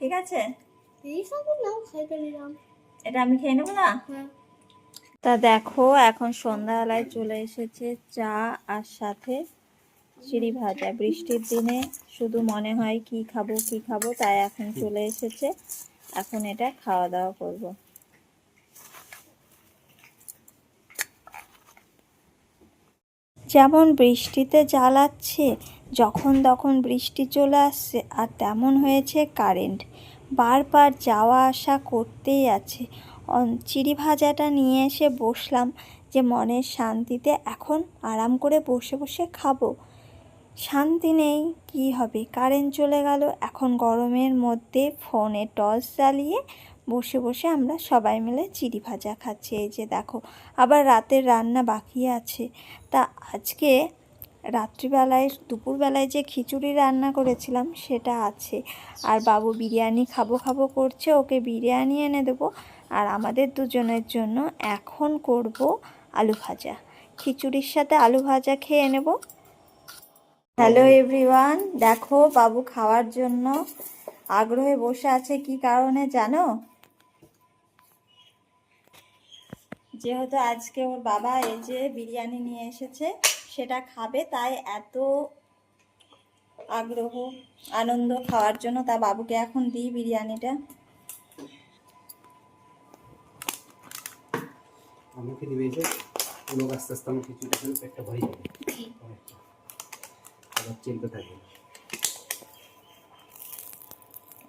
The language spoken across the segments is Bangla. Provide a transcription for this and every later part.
ঠিক আছে? এটা আমি খেয়ে নেব না? হ্যাঁ। তা দেখো এখন সন্ধ্যাবেলায় চলে এসেছে চা আর সাথে চিড়ি ভাজা। বৃষ্টির দিনে শুধু মনে হয় কি খাব কি খাব তাই এখন চলে এসেছে। এখন এটা খাওয়া দাওয়া করব। যেমন বৃষ্টিতে জ্বালাচ্ছে যখন তখন বৃষ্টি চলে আসছে আর তেমন হয়েছে কারেন্ট। বারবার যাওয়া আসা করতেই আছে। চিড়ি ভাজাটা নিয়ে এসে বসলাম যে মনের শান্তিতে এখন আরাম করে বসে বসে খাব। শান্তি নেই, কি হবে? কারেন্ট চলে গেল, এখন গরমের মধ্যে ফোনে টর্চ জ্বালিয়ে বসে বসে আমরা সবাই মিলে চিড়ি ভাজা খাচ্ছি। এই যে দেখো, আবার রাতের রান্না বাকি আছে। তা আজকে রাত্রিবেলায়, দুপুরবেলায় যে খিচুড়ি রান্না করেছিলাম সেটা আছে। আর বাবু বিরিয়ানি খাব খাব করছে, ওকে বিরিয়ানি এনে দেবো। আর আমাদের দুজনের জন্য এখন করব আলু ভাজা। খিচুড়ির সাথে আলু ভাজা খেয়ে নেব। হ্যালো এভরিওয়ান, দেখো বাবু খাওয়ার জন্য আগ্রহে বসে আছে, কি কারণে জানো? যেহেতু আজকে ওর বাবা এই যে বিরিয়ানি নিয়ে এসেছে সেটা খাবে তাই এত আগ্রহ আনন্দ খাওয়ার জন্য তা বাবুকে এখন দিই বিরিয়ানিটা। আমাকে দিবে যে লোক আস্তে আস্তে আমাকে কিছুটা করে পেটটা ভরে যাবে। আবার চিনতে থাকবে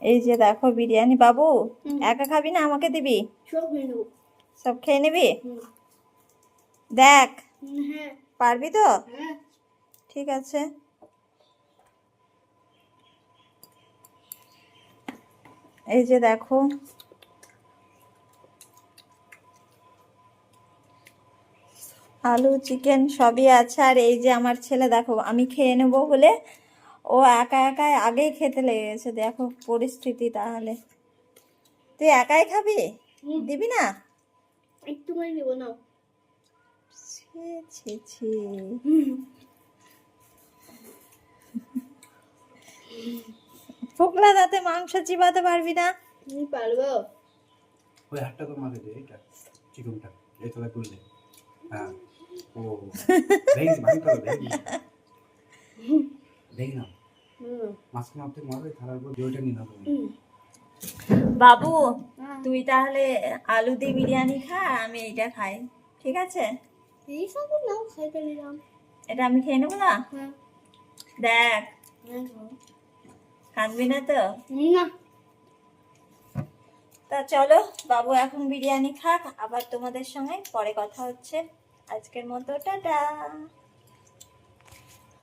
এই যে দেখো বিরিয়ানি বাবু একা খাবি না আমাকে দিবি? সব সব খেয়ে নিবি? দেখ। হ্যাঁ। পারবি তো? হ্যাঁ। ঠিক আছে। এই যে দেখো। আলু চিকেন সবই আছে। আর এই যে আমার ছেলে দেখো আমি খেয়ে নেব বলে ও একা একাই আগেই খেতে লেগে গেছে। দেখো পরিস্থিতি তাহলে। তুই একাই খাবি? দিবি না? একটু করে নেব না ছি ছি ছি। ফোকলা দাঁতে মাংস চিবাতে পারবি না? পারব? ওই হাতটা তো মাকে দে এইটা চিকনটা এই হ্যাঁ ও ভাঙতে হবে না। মাঝখানে অর্ধেক মারবে থালার উপর জলটা নিয়ে নেব বাবু হ্যাঁ। তুই তাহলে আলু দিয়ে বিরিয়ানি খা আর আমি এইটা খাই। ঠিক আছে? এই নাও নিলাম এটা আমি খেয়ে নেব না? হ্যাঁ দেখ। কাঁদবি না তো? না। তা চলো বাবু এখন বিরিয়ানি খাক আবার তোমাদের সঙ্গে পরে কথা হচ্ছে। আজকের মতো টাটা।